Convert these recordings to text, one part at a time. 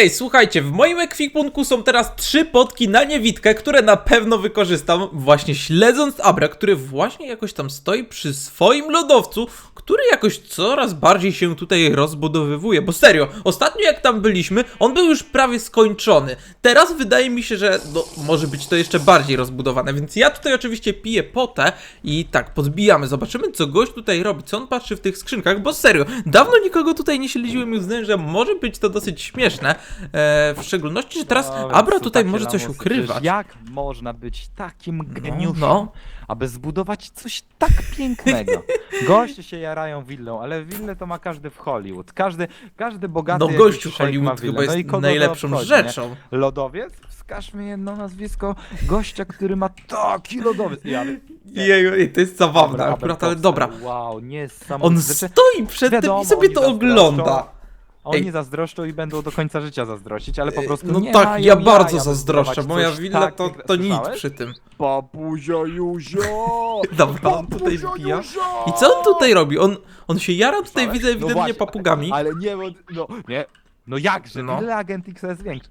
Ej, słuchajcie, w moim ekwipunku są teraz trzy potki na niewidkę, które na pewno wykorzystam właśnie śledząc Abra, który właśnie jakoś tam stoi przy swoim lodowcu, który jakoś coraz bardziej się tutaj rozbudowywuje, bo serio, ostatnio jak tam byliśmy, on był już prawie skończony. Teraz wydaje mi się, że no, może być to jeszcze bardziej rozbudowane, więc ja tutaj oczywiście piję potę i tak, podbijamy, zobaczymy co gość tutaj robi, co on patrzy w tych skrzynkach, bo serio, dawno nikogo tutaj nie śledziłem i uznałem, że może być to dosyć śmieszne, e, w szczególności, że teraz Dobra, Abra tutaj może coś lamusy. ukrywać. Jak można być takim geniuszem, no. aby zbudować coś tak pięknego? Goście się jarają willą, ale willę to ma każdy w Hollywood. Każdy, każdy bogaty No jakiś gościu szejk ma Hollywood willę. chyba no i jest kogo to najlepszą obchodzi, nie? rzeczą. Lodowiec? Wskaż mi jedno nazwisko gościa, który ma taki lodowiec. Ja, Jeju, ej, to jest zabawne Dobra, akurat, ale Abercrombie, dobra. Wow, niesamowite. On Znaczy, stoi przed tym wiadomo, i sobie oni to ogląda. Oni Ej. zazdroszczą i będą do końca życia zazdrościć, ale po prostu No nie tak, mają ja bardzo jaja, by zazdroszczę, moja coś willa tak to, to nic Słyszałeś? przy tym. Papuzia Juzio! Dobra, on tutaj wbija. Juzio! I co on tutaj robi? On, on się jara tutaj, widzę No ewidentnie właśnie, papugami. Ale nie, bo- no, nie. No jakże, No. no. ile agent X jest większy?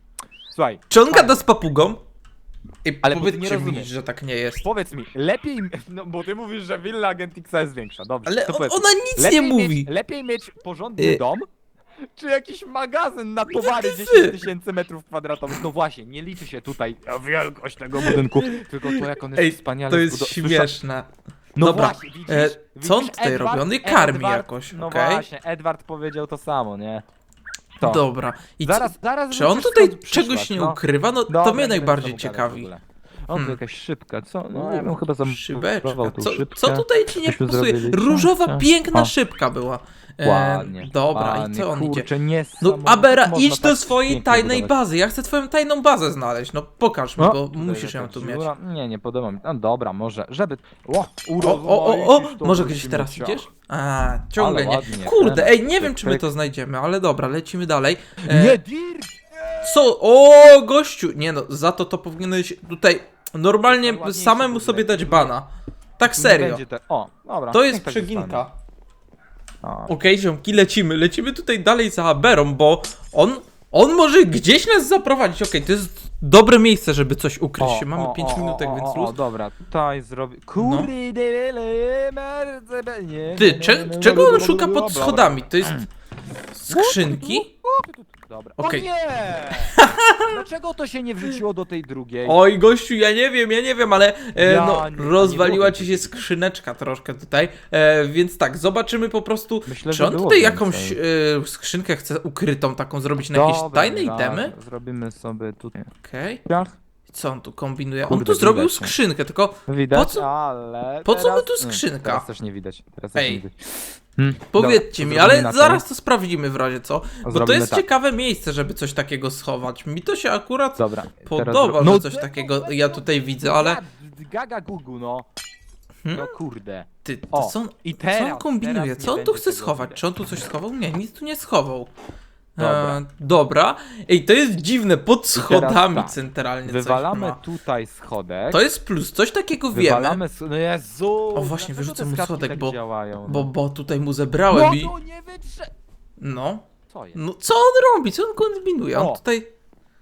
Słuchaj, Czy on gada z papugą? Ej, Ale bo ty nie powiedzcie mi, rozumiesz. że tak nie jest. powiedz mi, lepiej, no bo ty mówisz, że willa agent X jest większa, dobrze. Ale to on, powiedz mi, ona nic lepiej nie mówi. Mieć, lepiej mieć porządny Y- dom, czy jakiś magazyn na towary ty- 10 tysięcy metrów kwadratowych? No właśnie, nie liczy się tutaj wielkość tego budynku, tylko to jak on jest Ej, wspaniale to jest zbudo- śmieszne. No Dobra, właśnie, widzisz, e, co on widzisz, tutaj Edward- robi? On je karmi Edward- jakoś, No okej? właśnie, Edward powiedział to samo, nie? To. Dobra. I co, Zaraz, zaraz czy on wrócisz, tutaj skąd czegoś nie no. ukrywa? No to Dobra, mnie nie najbardziej będę z tobą gadać w ciekawi. ogóle. O, tu Hmm. jakaś szybka, co? No ja bym chyba Szybeczka. tą Co, szybkę. co tutaj ci nie Myśmy pasuje? zrobili? Różowa, piękna O. szybka była. E, Ładnie. dobra, i co on idzie? kurczę, No, niesamowite. Abera, idź do tak swojej tajnej bazy. Ja chcę twoją tajną bazę znaleźć. No pokaż mi, O, bo musisz ją tu mieć. Nie, nie podoba mi. No dobra, może, żeby... O, O, o, o, o, to może gdzieś teraz idziesz? A, ciągle Ale nie. ładnie, Kurde, ej, nie pyk, wiem czy my pyk. to znajdziemy, ale dobra, lecimy dalej. E, Nie, Dirk! Co? O, gościu! Nie no, za to to powinieneś tutaj normalnie samemu sobie dać bana. Tak nie serio. będzie Te... O, dobra. To niech jest tak przeginka. O. Okej, ziomki, lecimy. Lecimy tutaj dalej za Aberą, bo on, on może gdzieś nas zaprowadzić. Okej, to jest dobre miejsce, żeby coś ukryć się. Mamy 5 minutek, więc luz. o, dobra, tutaj zrobię. Kurde, nie. Ty, cze czego on szuka pod schodami? To jest skrzynki? Dobra. Okej. O nie! Dlaczego to się nie wrzuciło do tej drugiej? Oj, gościu, ja nie wiem, ja nie wiem, ale e, Ja no, nie- rozwaliła ci się skrzyneczka troszkę tutaj, e, więc tak, zobaczymy po prostu, Myślę, czy że on było tutaj więcej. jakąś e, skrzynkę chce ukrytą taką zrobić na jakieś Dobra, tajne dobra, itemy. Zrobimy sobie tutaj. Okej, Piach. Co on tu kombinuje? on Kurde, tu zrobił widać, nie? skrzynkę, tylko Widać, Po co- ale po co mu teraz- tu nie, skrzynka? Teraz też nie widać. Teraz też Ej, nie widać. Hmm, powiedzcie dobra, mi, ale zaraz to sprawdzimy w razie co, bo to jest tak. ciekawe miejsce, żeby coś takiego schować. Mi to się akurat Dobra. teraz podoba, zro- że coś takiego ja tutaj widzę, ale Gaga gugu, no. Hmm? No kurde. ty, to O, co on, I Co teraz, on kombinuje? teraz Co on tu będzie chce tego schować? widać. Czy on tu coś schował? Nie, nic tu nie schował. Dobra. E, dobra. Ej, to jest dziwne, pod schodami tak. centralnie Wywalamy coś tutaj schodek. To jest plus, coś takiego wiemy. Wywalamy s- No Jezu! O, właśnie, wyrzucę mu schodek, tak bo- działają, Bo, no? bo tutaj mu zebrałem i... No. Co jest? No co on robi? Co on kombinuje? On O. tutaj...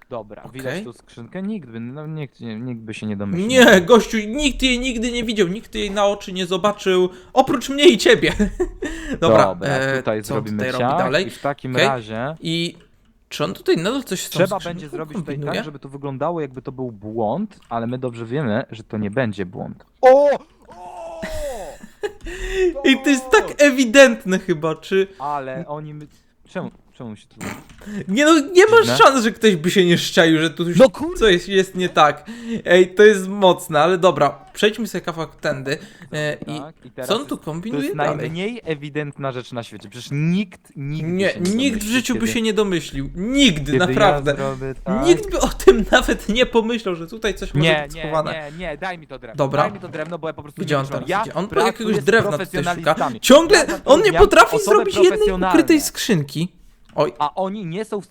Dobra, Okej. widać tu skrzynkę? Nikt by, no, nikt, nikt by się nie domyślił. Nie, gościu, nikt jej nigdy nie widział, nikt jej na oczy nie zobaczył, oprócz mnie i ciebie. Dobra, Dobra, e, tutaj zrobimy tutaj robi dalej? i w takim Okej. razie I czy on tutaj nadal coś z tą trzeba skrzynką będzie zrobić tutaj kombinuje? tak, żeby to wyglądało jakby to był błąd, ale my dobrze wiemy, że to nie będzie błąd. O! o! I to jest tak ewidentne chyba, czy... Ale oni... My... Czemu, czemu się tu... Nie no, nie ma Dziwne. szans, że ktoś by się nie szczaił, że tu już No kurde. coś jest nie tak. Ej, to jest mocne, ale dobra, przejdźmy sobie kawałek tędy. E, I Tak, i teraz co on tu jest- To kombinuje jest dalej? najmniej ewidentna rzecz na świecie. Przecież nikt, nigdy Nie, nikt w życiu by się nie domyślił. Nigdy, kiedy naprawdę. Ja zrobię tak. Nikt by o tym nawet nie pomyślał, że tutaj coś może Nie, być nie, schowane. nie, nie, daj mi to drewno. Dobra. Daj mi to drewno, bo ja po prostu Gdzie nie on wytrzymam. teraz ja idzie? On po pracuję jakiegoś z drewna tutaj szuka. profesjonalistami. Ciągle Ja on nie zatrudniam potrafi zrobić jednej profesjonalne, ukrytej skrzynki. Oj, A oni nie są... w-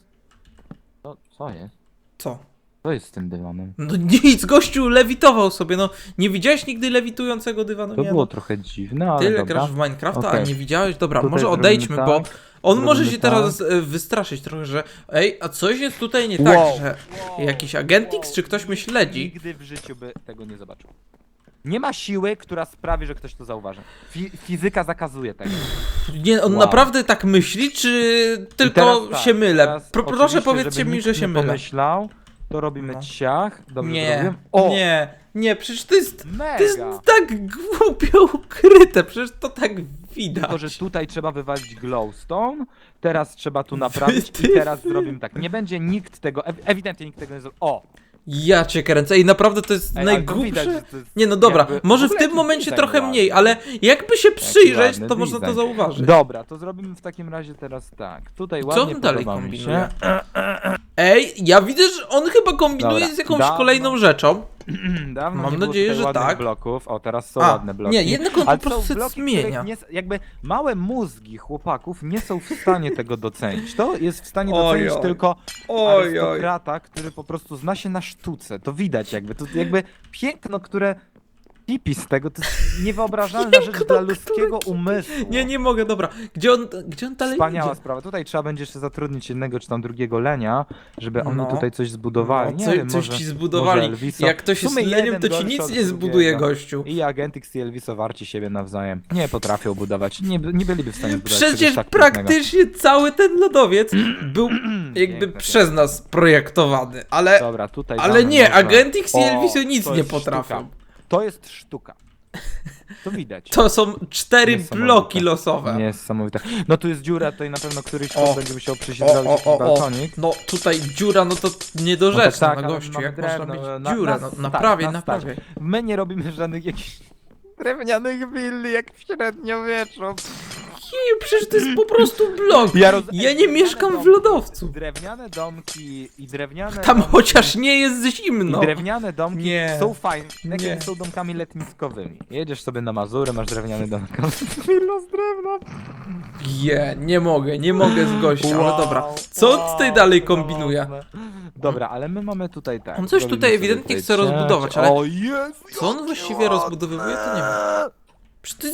No, co jest? co? Co jest z tym dywanem? No nic, gościu lewitował sobie, no nie widziałeś nigdy lewitującego dywanu? To nie, było no. trochę dziwne, ale Tyle dobra. grasz w Minecrafta, a Okej. nie widziałeś? Dobra, Tutaj może zrobimy odejdźmy, bo tak. On Zrobimy może się tak. teraz e, wystraszyć trochę, że ej, a coś jest tutaj nie tak, Wow, że wow, jakiś Agentix czy ktoś mnie śledzi. Nigdy w życiu by tego nie zobaczył. Nie ma siły, która sprawi, że ktoś to zauważy. Fi fizyka zakazuje tego. Nie, on Wow. naprawdę tak myśli, czy tylko teraz tak, się mylę? teraz Pro, proszę oczywiście, powiedzcie żeby mi, nikt że się nie mylę. pomyślał, to robimy No. ciach. Dobrze Nie, zrobiłem? O, nie, nie, przecież to jest, mega! to jest tak głupio ukryte, przecież to tak widać. Tylko, że tutaj trzeba wywalić glowstone, teraz trzeba tu naprawić Ty- i teraz zrobimy tak. Nie będzie nikt tego, ew- ewidentnie nikt tego nie zrobi. O! Ja cię kręcę i naprawdę to jest Ej, ale to widać, najgłupsze. że to jest Nie no dobra, jakby- może w ogóle tym jaki momencie design trochę ładny. mniej, ale jakby się przyjrzeć, ładny to można to design. zauważyć. Dobra, to zrobimy w takim razie teraz tak. Tutaj Co ładnie on dalej podoba mi kombinuje? się. Ej, ja widzę, że on chyba kombinuje Dobra, z jakąś dawno- kolejną rzeczą. Dawno Mam nie było nadzieję, tutaj że ładnych tak. bloków. O, teraz są A, ładne bloki. nie, jednak on Ale po prostu są bloki, zmienia. Nie, s- jakby małe mózgi chłopaków nie są w stanie tego docenić. To jest w stanie Oj, docenić oj. tylko Oj, oj. arystokrata, który po prostu zna się na sztuce. To widać jakby. To jakby piękno, które pipi z tego, to jest niewyobrażalna rzecz dla ludzkiego umysłu. Nie, nie mogę, dobra. Gdzie on, gdzie on dalej Wspaniała idzie? sprawa. Tutaj trzeba będzie jeszcze zatrudnić jednego czy tam drugiego lenia, żeby oni No. tutaj coś zbudowali. No, nie co- wiem, coś może, ci może zbudowali. Elviso. Jak ktoś jest sumie leniem, jeden to ci gorszy nic od nie zbuduje, drugiego. gościu. I Agentix i Elviso warci siebie nawzajem. Nie potrafią budować. Nie, nie byliby w stanie zbudować czegoś Przecież tak pięknego. praktycznie cały ten lodowiec był jakby Piękne, przez nas projektowany, ale, Dobra, tutaj ale nie, może- Agentix i O, nic to nie jest potrafią. Sztuka. To jest sztuka. To widać. To są cztery Niesamowite. bloki losowe. Niesamowite. No tu jest dziura, tutaj na pewno któryś O. chłop będzie musiał przyjść i O, zrobić o, o, o. balkonik. No tutaj dziura, no to niedorzeczne, tak, no ale gościu, mamy jak można drewno, mieć na- dziurę, na no naprawię, stać. naprawię. My nie robimy żadnych jakichś drewnianych willi jak w średniowieczu. Jeju, przecież to jest po prostu blok. Ja, roz... Ja nie mieszkam w lodowcu. Drewniane domki i drewniane Tam domki, chociaż nie jest zimno. i drewniane domki Nie. są fajne, tak Nie. jak są domkami letniskowymi. Jedziesz sobie na Mazury, masz drewniany dom. Willo z drewna. Je, nie mogę, nie mogę z gościem, ale dobra. Co tutaj dalej kombinuje? Dobra, ale my mamy tutaj tak. On coś tutaj sobie ewidentnie tutaj chce rozbudować, ale O Jezu, Co on właściwie rozbudowywuje, to nie wiem.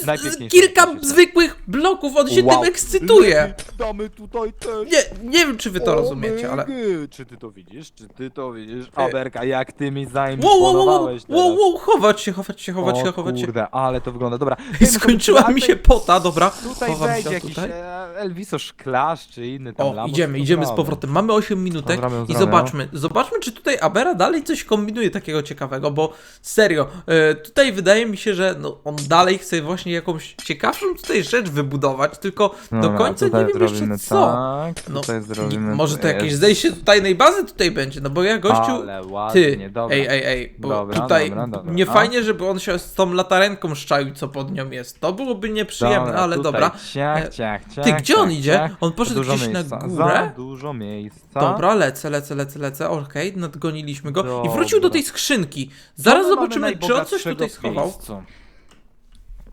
Najpiękniejsze kilka zwykłych bloków, on się Wow. tym ekscytuje. Damy tutaj też. Nie, nie wiem czy wy to rozumiecie, ale... Omygy. Czy ty to widzisz? Czy ty to widzisz? Aberka, jak ty mi Wow, wow, wow, wow, zaimponowałeś wow, wow, chować się, chować się, chować O się, chować się. kurde, ale to wygląda, dobra. I skończyła mi się pota, dobra. Tutaj Chowam wejdzie się jakiś tutaj. e, Elviso Szklarz czy inny tam O, idziemy, to idziemy z zrobię. powrotem. Mamy 8 minutek i zobaczmy, zobaczmy czy tutaj Abera dalej coś kombinuje takiego ciekawego, bo serio, e, tutaj wydaje mi się, że no, on dalej chce właśnie jakąś ciekawszą tutaj rzecz wybudować, tylko do Dobra, końca nie tutaj wiem jeszcze co. Tak, No, tutaj zrobimy może to jakieś zejście tajnej bazy tutaj będzie, no bo ja gościu... Ale ładnie, Ty, dobra. ej, ej, ej, bo Dobra, tutaj dobra, dobra. nie fajnie, żeby on się z tą latarenką szczaił, co pod nią jest. To byłoby nieprzyjemne, Dobra, ale tutaj dobra. Ciach, E, ciach, ciach, Ty, gdzie on ciach, idzie? ciach. On poszedł Dużo gdzieś na miejsca. górę? Za dużo miejsca. Dobra, lecę, lecę, lecę, lecę. Okej, nadgoniliśmy go. I wrócił do tej skrzynki. Zaraz zobaczymy, czy on coś tutaj schował. miejscu?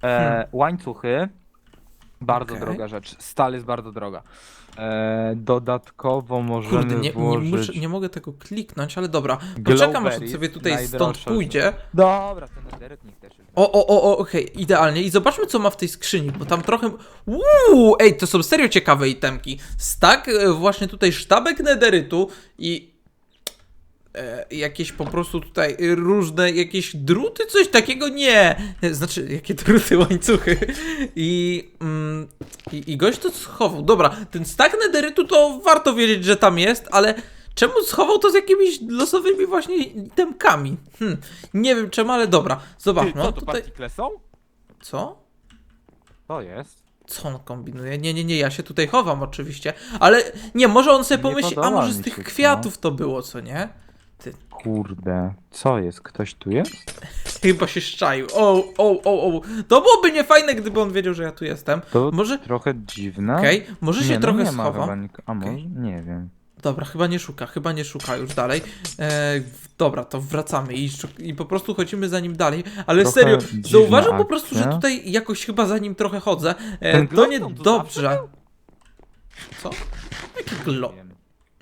E, Łańcuchy. Bardzo Hmm. Okej. droga rzecz. Stal jest bardzo droga. E, dodatkowo możemy Kurde, nie, nie, włożyć... muszę, nie mogę tego kliknąć, ale dobra. Poczekam, aż sobie tutaj stąd pójdzie. Dobra, ten nederyt niech też jest. O, o, o, o okej, idealnie. I zobaczmy, co ma w tej skrzyni, bo tam trochę... Uuu, ej, to są serio ciekawe itemki. Stak, e, właśnie tutaj sztabek nederytu i... E, jakieś po prostu tutaj różne, jakieś druty, coś takiego? Nie! Znaczy, jakie druty, łańcuchy. I, mm, i, i gość to schował. Dobra, ten stak nederytu to warto wiedzieć, że tam jest, ale... Czemu schował to z jakimiś losowymi właśnie itemkami? Hm, nie wiem czemu, ale dobra. Ty, Zobaczmy. co on to tutaj... partikle są? Co? To jest. Co on kombinuje? Nie, nie, nie, ja się tutaj chowam oczywiście, ale nie, może on sobie pomyśli, a podoba może mi z tych się to. kwiatów to było, co nie? Kurde, co jest? Ktoś tu jest? Chyba się szczaił. O, o, o, o. To byłoby niefajne, gdyby on wiedział, że ja tu jestem. To Może, trochę dziwne. okej, może się nie, no trochę nie ma chyba nik- A może? Okej. Nie wiem. Dobra, chyba nie szuka, chyba nie szuka już dalej. E, dobra, to wracamy i, i po prostu chodzimy za nim dalej. Ale Trochę serio, dziwna zauważył po prostu, że akcja. tutaj jakoś chyba za nim trochę chodzę. E, Ten to glowstone tu niedobrze. Co? Jaki glow? Nie wiem.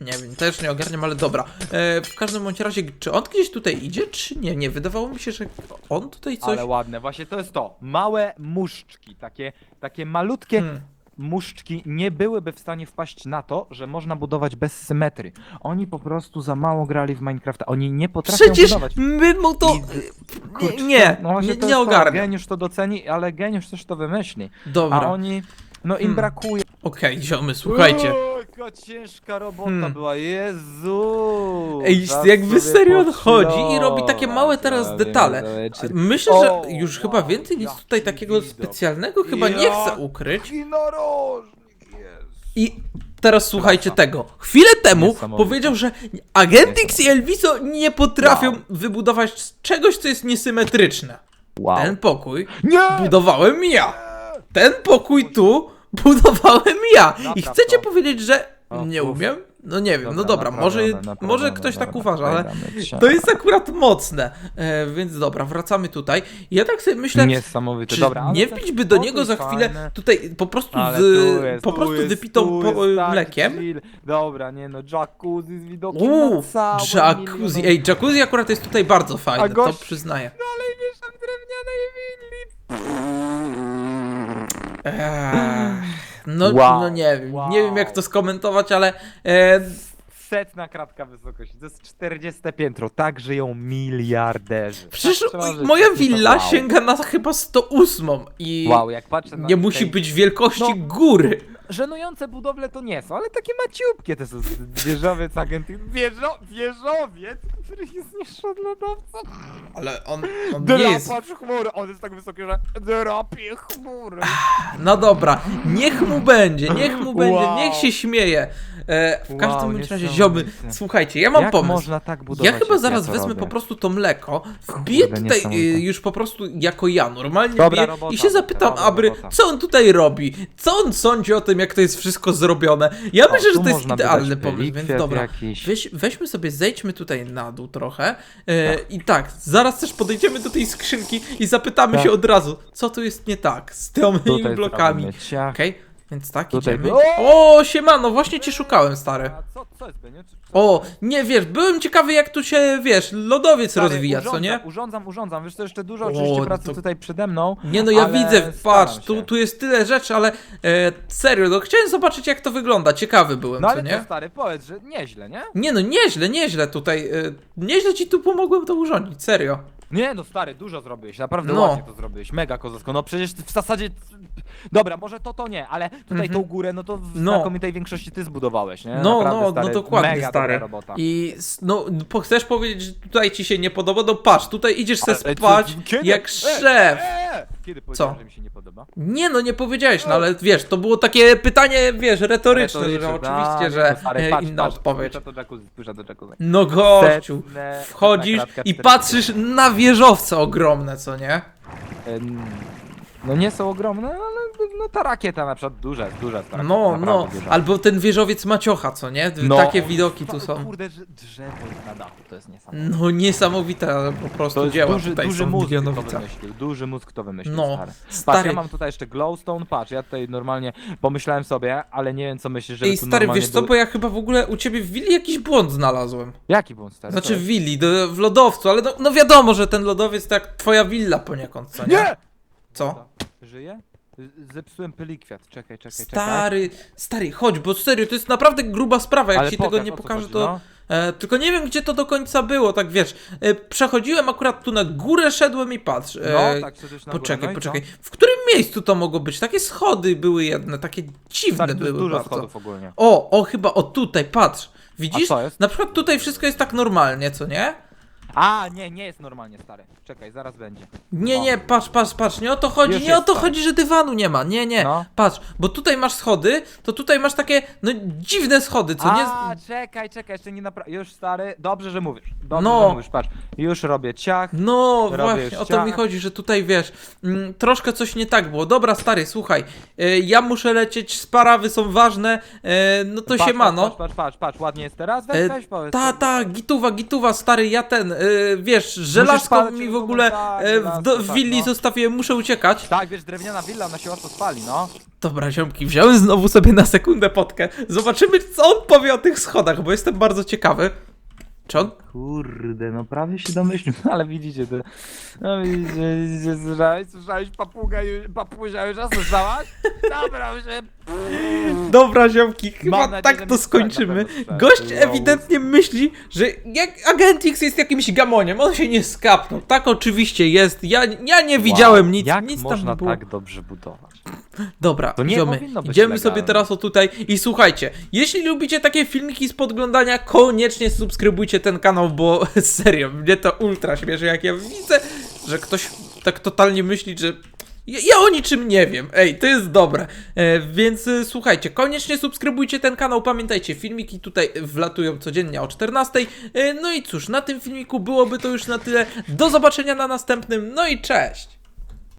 Nie wiem, też nie ogarniam, ale dobra. E, w każdym bądź razie, czy on gdzieś tutaj idzie, czy nie? Nie, wydawało mi się, że on tutaj coś... Ale ładne, właśnie to jest to. Małe muszczki, takie, takie malutkie. Hmm. muszczki nie byłyby w stanie wpaść na to, że można budować bez symetrii. Oni po prostu za mało grali w Minecrafta. Oni nie potrafią Przecież budować. my mu to... I- Kurczę, Nie, nie, no właśnie nie, to nie jest to. Geniusz to doceni, ale geniusz też to wymyśli. Dobra, A okej, oni, no im Hmm. brakuje. ziomy, słuchajcie. Jaka ciężka robota Hmm. była, Jezu! Ej, Czas jakby sobie serio on chodzi i robi takie małe teraz ale detale. Myślę, że O, już chyba więcej nic tutaj takiego widok. specjalnego chyba nie chcę ukryć. Jest. I teraz słuchajcie tego. Chwilę temu Niesamowite. powiedział, że Agentix i Elviso nie potrafią Wow. wybudować czegoś, co jest niesymetryczne. Wow. Ten pokój Nie! budowałem ja. Ten pokój tu budowałem ja. I Napraw chcecie to. powiedzieć, że O, nie uf. umiem? No nie wiem, no dobra, może, naprawione, naprawione, może ktoś tak uważa, ale to jest akurat mocne. E, więc dobra, wracamy tutaj. Ja tak sobie myślę, Niesamowite, czy dobra. ale nie ten wbić by do spokój niego za chwilę fajny. tutaj po prostu Ale z, tu jest, po tu prostu jest, wypitą tu po, jest tak mlekiem. chill. Dobra, nie no, jacuzzi z widokiem Uuu, na całe jacuzzi. Ej, jacuzzi akurat jest tutaj bardzo fajne, gość- to przyznaję. No ale mieszam drewnianej willi. No, Wow, no nie wiem, nie wiem jak wow. to skomentować, ale e, Setna kratka wysokości, to jest 40 piętro, tak żyją miliarderzy. przecież Tak trzeba żyć, moja tak willa wow. sięga na chyba 108 i Wow, jak patrzę na nie musi tej- być wielkości No. góry. Żenujące budowle to nie są, ale takie maciupkie to są wieżowiec agent. Wieżo, wieżowiec, który jest niższy od lodowca. Ale on, on nie jest... Drapacz chmury, on jest tak wysoki, że drapie chmury. No dobra, niech mu będzie, niech mu będzie, Wow. niech się śmieje. E, w Wow, każdym bądź razie, ziomy, niesamowite. słuchajcie, ja mam Jak pomysł. można tak budować? Ja chyba jak zaraz to wezmę robię? po prostu to mleko, wbiję Kurde, tutaj y, już po prostu jako ja, normalnie Dobra wbiję robota, i się zapytam dobra Abry, robota. co on tutaj robi, co on sądzi o tym, jak to jest wszystko zrobione. Ja O, myślę, że tu to jest można idealny pomysł, więc relikwiat dobra. jakiś. Weź, weźmy sobie, zejdźmy tutaj na dół trochę e, i tak, zaraz też podejdziemy do tej skrzynki i zapytamy Tak. się od razu, co tu jest nie tak z tymi Tutaj blokami. zrobimy ciach. Okej, więc tak, Tutaj idziemy. by- O, siemano, właśnie cię szukałem, stary. A co, co jest? Czy- O, nie wiesz, byłem ciekawy jak tu się, wiesz, lodowiec Stary, rozwija, co nie? Urządzam, urządzam. Wiesz, to jeszcze dużo O, oczywiście no pracy to- tutaj przede mną. Nie no, ja ale widzę, patrz, tu, się. tu jest tyle rzeczy, ale e, serio, no chciałem zobaczyć jak to wygląda, ciekawy byłem, No co ale nie? to stary, powiedz, że nieźle, nie? Nie no, nieźle, nieźle tutaj, e, nieźle ci tu pomogłem to urządzić, serio. Nie no stary, dużo zrobiłeś, naprawdę No. ładnie to zrobiłeś, mega kozacko. No przecież ty w zasadzie... Dobra, może to to nie, ale tutaj Mhm. tą górę, no to w No. znakomitej większości ty zbudowałeś, nie? No, Naprawdę, no, stary, no dokładnie, mega stary. dobra robota. I s- no, po, chcesz powiedzieć, że tutaj ci się nie podoba? No patrz, tutaj idziesz se Ale spać kiedy? jak E, szef. e, Kiedy powiedziałem, że mi się nie podoba? Nie no, nie powiedziałeś, no ale wiesz, to było takie pytanie, wiesz, retoryczne, że Retoryczne, oczywiście, a, że no, stary, e, patrz, inna patrz, odpowiedź. To jacuzzi, to jacuzzi. No gościu, Setne- wchodzisz setna i 40. patrzysz na wieżowce ogromne, co nie? Em, No nie są ogromne, ale no ta rakieta na przykład duża jest, duża jest ta rakieta, No, naprawdę no, duża. albo ten wieżowiec Maciocha, co nie? No, Takie widoki tu są. Kurde, drze- drzewo jest na dachu, to jest niesamowite. No niesamowite, ale po prostu To jest dzieła duży, tutaj duży są mózg to Milionowica. wymyślił, duży mózg to wymyślił, No, stary. Patrz, stary, ja mam tutaj jeszcze glowstone, patrz, ja tutaj normalnie pomyślałem sobie, ale nie wiem co myślisz, żeby ej tu stary, normalnie wiesz co, był- bo ja chyba w ogóle u ciebie w willi jakiś błąd znalazłem. Jaki błąd, stary? Znaczy w willi, do, w lodowcu, ale no, no wiadomo, że ten lodowiec to jak twoja willa poniekąd, co nie? Nie! Co? Żyje? Z- Zepsułem pylikwiat, czekaj, czekaj, czekaj. Stary, stary, chodź, bo serio, to jest naprawdę gruba sprawa, jak Ale ci pokaż, tego nie o co pokażę, chodzi, to... no. E, tylko nie wiem, gdzie to do końca było, tak wiesz. E, przechodziłem akurat tu na górę, szedłem i patrz. E, No, tak, szedłeś na górę, Poczekaj, no i co? poczekaj. W którym miejscu to mogło być? Takie schody były jedne, takie dziwne Stary, tu jest były dużo bardzo. schodów ogólnie. O, o, chyba, o tutaj, patrz. Widzisz? A co jest? Na przykład tutaj wszystko jest tak normalnie, co nie? A, nie, nie jest normalnie, stary. Czekaj, zaraz będzie. Nie, nie, patrz, patrz, patrz, nie o to chodzi, Już nie o jest to tak. chodzi, że dywanu nie ma, nie, nie, No. patrz, bo tutaj masz schody, to tutaj masz takie, no dziwne schody, co nie? A, czekaj, czekaj, jeszcze nie napra... Już, stary, dobrze, że mówisz. Dobrze, No. że mówisz, patrz. Już robię ciach. No Robię właśnie, o to mi chodzi, że tutaj wiesz, mm, troszkę coś nie tak było. Dobra, stary, słuchaj, e, ja muszę lecieć, sprawy są ważne, e, no to patrz, się ma, no. Patrz, patrz, patrz, patrz, ładnie jest teraz? Weź, E, weź powiedz. Ta, ta, gituwa, gituwa, stary, ja ten, e, wiesz, żelazko mi w ogóle tak, e, w, żelazko, do, w tak, willi no. zostawiłem, muszę uciekać. Tak, wiesz, drewniana willa, ona się łatwo spali, no. Dobra, ziomki, wziąłem znowu sobie na sekundę potkę. Zobaczymy, co on powie o tych schodach, bo jestem bardzo ciekawy. Czy on Kurde, no prawie się domyślił, ale widzicie to. No widzicie, widzicie, słyszałeś, słyszałeś papuga, papuzia już raz słyszałaś? Dobra, się... Dobra, ziomki, chyba nadzieję, tak to mi skończymy. na pewno. Gość No. ewidentnie myśli, że jak Agent X jest jakimś gamoniem, on się nie skapnął. Tak oczywiście jest, ja, ja nie widziałem Wow, nic, Jak nic tam można nie było. tak dobrze budować? Dobra, To nie powinno być idziemy legalne. sobie teraz o tutaj i słuchajcie, jeśli lubicie takie filmiki z podglądania, koniecznie subskrybujcie ten kanał, bo serio, mnie to ultra śmieszy, jak ja widzę, że ktoś tak totalnie myśli, że ja, ja o niczym nie wiem. Ej, to jest dobre. E, więc e, słuchajcie, koniecznie subskrybujcie ten kanał. Pamiętajcie, filmiki tutaj wlatują codziennie o 14. E, no i cóż, na tym filmiku byłoby to już na tyle. Do zobaczenia na następnym. No i cześć!